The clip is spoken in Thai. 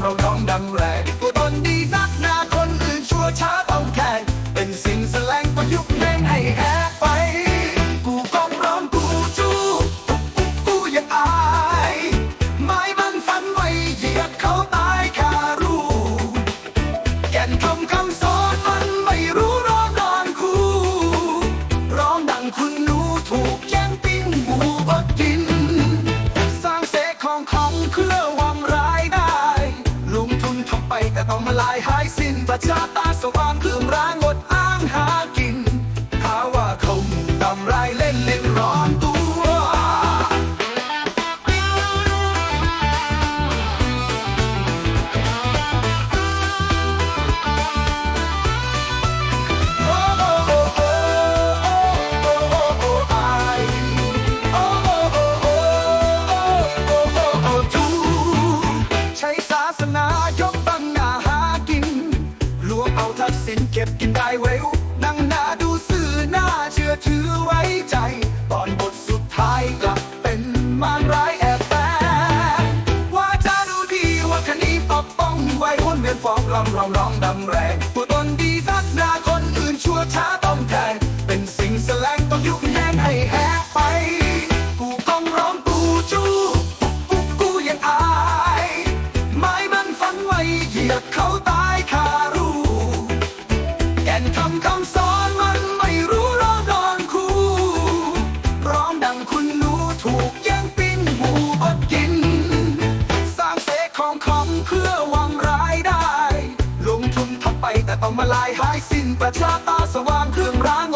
เราน้องดังแรงตนดีนักหน้าคนอื่นชั่วช้าต้องแข่งเป็นสิ่งแสลงประยุกต์เพลงให้แอไป มาลายหายสิ้นประชาตาสว่างเครื่องร้างงดอ้างหากิน วงเอาทักษิณเก็บกินได้เววนั่งหน้าดูสื่อหน้าเชื่อถือไว้ใจ ตอนบทสุดท้ายกลับเป็นมารร้ายแอบแฝงว่าจะดูดีว่าคดีปกป้องไว้วนเวียนฟ้องร้องร้องร้องดำแรงตัวตนดีนักหน้าคนอื่นชั่วช้าต้องแทงเป็นสิ่งแสลงต้องยุบแยงให้แหกไปกูก้องร้องกูจู้กูกูยังอายไม้มันฟันไว้เหยียดเขาตายคา ต้องมาลายหายสิ้นประชาตาสว่างเครื่องรางอดอ้าง